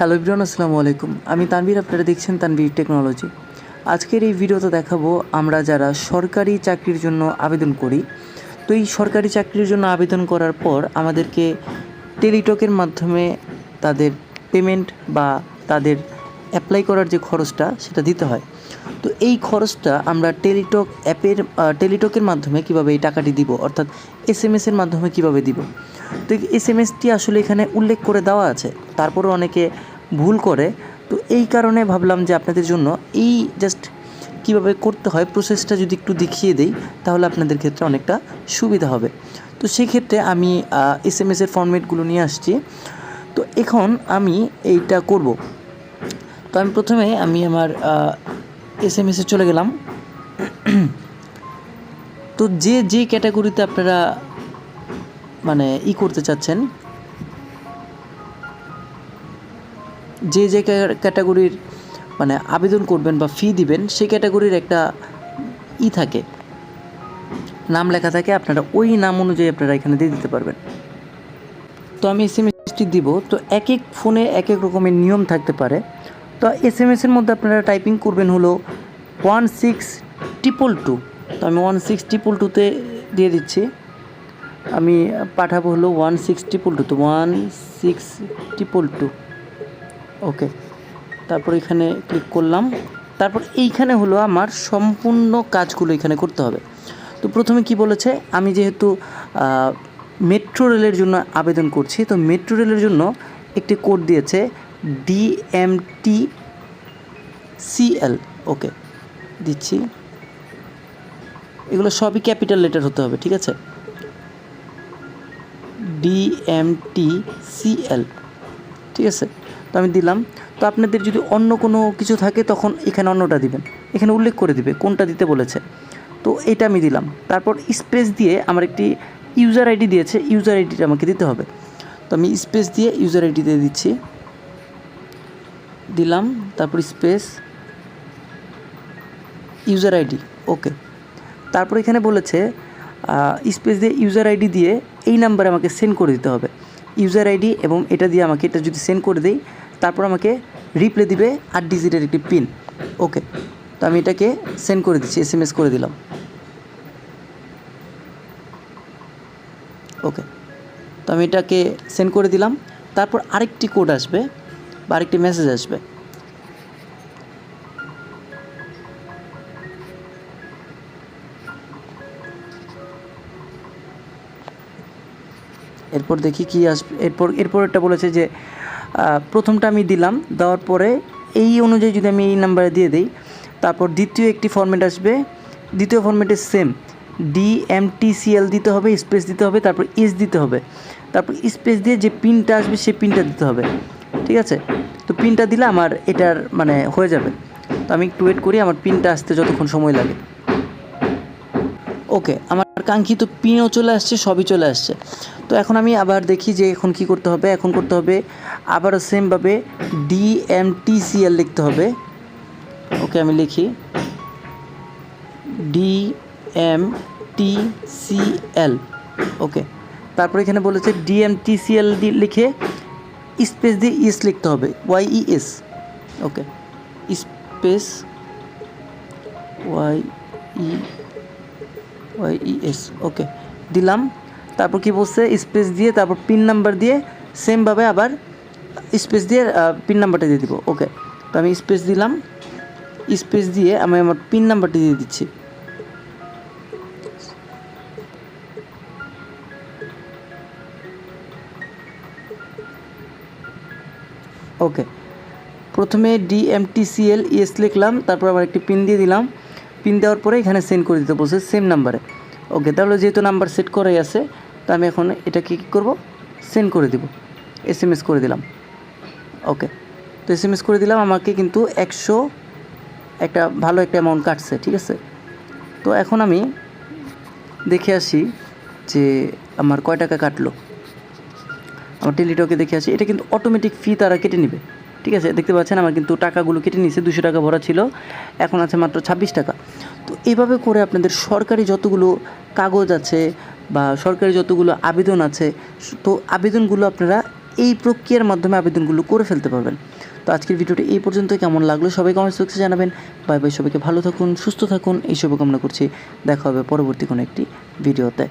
Hello Ibran, আসসালামু আলাইকুম। আমি তানভীর, আপনারা দেখছেন তানভীর টেকনোলজি। আজকের এই ভিডিওতে দেখাবো আমরা যারা সরকারি চাকরির জন্য আবেদন করি, তো এই সরকারি চাকরির জন্য আবেদন করার পর আমাদেরকে টেলিটকের মাধ্যমে তাদের পেমেন্ট বা তাদের অ্যাপ্লাই করার যে খরচটা, সেটা দিতে হয়। তো এই খরচটা আমরা টেলিটক অ্যাপের টেলিটকের মাধ্যমে কীভাবে এই টাকাটি দিব? অর্থাৎ এস এম এসের মাধ্যমে কীভাবে দিব? তো এস এম এসটি আসলে এখানে উল্লেখ করে দেওয়া আছে। তারপরেও অনেকে ভুল করে। তো এই কারণে ভাবলাম যে আপনাদের জন্য এই জাস্ট কীভাবে করতে হয় প্রসেসটা যদি একটু দেখিয়ে দেই, তাহলে আপনাদের ক্ষেত্রে অনেকটা সুবিধা হবে। তো সেই ক্ষেত্রে আমি এস এম এসের ফর্মেটগুলো নিয়ে আসছি। তো এখন আমি এইটা করব। তো আমি প্রথমে আমি আমার এস এম এসে চলে গেলাম। তো যে যে ক্যাটাগরিতে আপনারা মানে ই করতে চাচ্ছেন, যে যে ক্যাটাগরির মানে আবেদন করবেন বা ফি দিবেন সেই ক্যাটাগরির একটা ই থাকে। নাম লেখা থাকে, আপনারা ওই নাম অনুযায়ী আপনারা এখানে দিয়ে দিতে পারবেন। তো আমি এস এম এসটি দিব। তো এক এক ফোনে এক এক রকমের নিয়ম থাকতে পারে। তো এস এম এসের মধ্যে আপনারা টাইপিং করবেন হলো ওয়ান সিক্স ট্রিপল টু তো আমি ওয়ান সিক্স ট্রিপল টুতে দিয়ে দিচ্ছি। আমি পাঠাবো হলো ওয়ান সিক্স ট্রিপল টু তো one six triple two okay তারপর এখানে ক্লিক করলাম। তারপর এইখানে হলো আমার সম্পূর্ণ কাজগুলো এখানে করতে হবে। তো প্রথমে কি বলেছে? আমি যেহেতু মেট্রো রেলের জন্য আবেদন করছি, তো মেট্রো রেলের জন্য একটি কোড দিয়েছে ডিএমটি সিএল ওকে দিচ্ছি। এগুলো সবই ক্যাপিটাল লেটার হতে হবে, ঠিক আছে? ডিএমটি সিএল ঠিক আছে? তো আমি দিলাম। তো আপনাদের যদি অন্য কোনো কিছু থাকে, তখন এখানে অন্যটা দিবেন। এখানে উল্লেখ করে দিবে, কোনটা দিতে বলেছে। তো এটা আমি দিলাম। তারপর স্পেস দিয়ে আমার একটি ইউজার আইডি দিয়েছে, ইউজার আইডিটা আমাকে দিতে হবে। তো আমি স্পেস দিয়ে ইউজার আইডি দিয়ে দিচ্ছি। দিলাম, তারপর স্পেস ইউজার আইডি ওকে তারপর এখানে বলেছে স্পেস দিয়ে ইউজার আইডি দিয়ে এই নাম্বারে আমাকে সেন্ড করে দিতে হবে। ইউজার আইডি এবং এটা দিয়ে আমাকে এটা যদি সেন্ড করে দেই, তারপর আমাকে রিপ্লে দিবে আট ডিজিটের একটি পিন ওকে তো আমি এটাকে সেন্ড করে দিচ্ছি এস এম এস করে দিলাম। ওকে তো আমি এটাকে সেন্ড করে দিলাম। তারপর আরেকটি কোড আসবে বা আরেকটি মেসেজ আসবে। এরপর দেখি কি আসবে। এরপর এরপর একটা বলেছে যে প্রথমটা আমি দিলাম, দেওয়ার পরে এই অনুযায়ী যদি আমি এই নাম্বারে দিয়ে দিই, তারপর দ্বিতীয় একটি ফর্মেট আসবে। দ্বিতীয় ফর্মেটে same D M T CL দিতে হবে স্পেস দিতে হবে, তারপর এস দিতে হবে। তারপর স্পেস দিয়ে যে পিনটা আসবে সেই পিনটা দিতে হবে। ঠিক আছে? তো পিনটা দিলে আমার এটার মানে হয়ে যাবে। তো আমি একটু ওয়েট করি, আমার পিনটা আসতে যতক্ষণ সময় লাগে। ওকে আমার কাঙ্ক্ষিত পিনও চলে আসছে, সবই চলে আসছে। তো এখন আমি আবার দেখি যে এখন কি করতে হবে, এখন করতে হবে আবারও সেমভাবে ডি এম টি সিএল লিখতে হবে। ওকে আমি লিখি। D M T C L okay তারপর এখানে বলেছে D M T C L লিখে স্পেস দিয়ে ইস লিখতে হবে Y E S okay space Y E Y E S okay দিলাম, তারপর কি বলছে? স্পেস দিয়ে, তারপর পিন নাম্বার দিয়ে সেমভাবে আবার স্পেস দিয়ে পিন নাম্বারটা দিয়ে দিব ওকে তো আমি স্পেস দিলাম, স্পেস দিয়ে আমি আমার পিন নাম্বারটি দিয়ে দিচ্ছি। ওকে। প্রথমে ডিএমটিসিএল ইএস লিখলাম, তারপর আবার একটি পিন দিয়ে দিলাম। পিন দেওয়ার পরে এখানে সেন্ড করে দিতে বলছে সেম নাম্বারে ওকে, তাহলে যেহেতু নাম্বার সেট করাই আছে, তো আমি এখন এটাকে কী করব? সেন্ড করে দিব। এস এম এস করে দিলাম। ওকে, তো এস এম এস করে দিলাম, আমাকে কিন্তু একশো একটা ভালো একটা অ্যামাউন্ট কাটছে, ঠিক আছে? তো এখন আমি দেখে আসি যে আমার কয় টাকা কাটলো। আমার টেলিটকে দেখে আসি, এটা কিন্তু অটোমেটিক ফি তারা কেটে নেবে। ঠিক আছে? দেখতে পাচ্ছেন, আমার কিন্তু টাকাগুলো কেটে নিয়েছে, দুশো টাকা ভরা ছিল, এখন আছে মাত্র ছাব্বিশ টাকা। তো এইভাবে করে আপনাদের সরকারি যতগুলো কাগজ আছে বা সরকারি যতগুলো আবেদন আছে, তো আবেদনগুলো আপনারা এই প্রক্রিয়ার মাধ্যমে আবেদনগুলো করে ফেলতে পারবেন। তো আজকের ভিডিওটা এই পর্যন্ত, কেমন লাগল সবাই কমেন্টস বক্সে জানাবেন। বাই বাই, সবাইকে ভালো থাকুন, সুস্থ থাকুন, এই শুভকামনা করছি। দেখা হবে পরবর্তী কোনো একটি ভিডিওতে।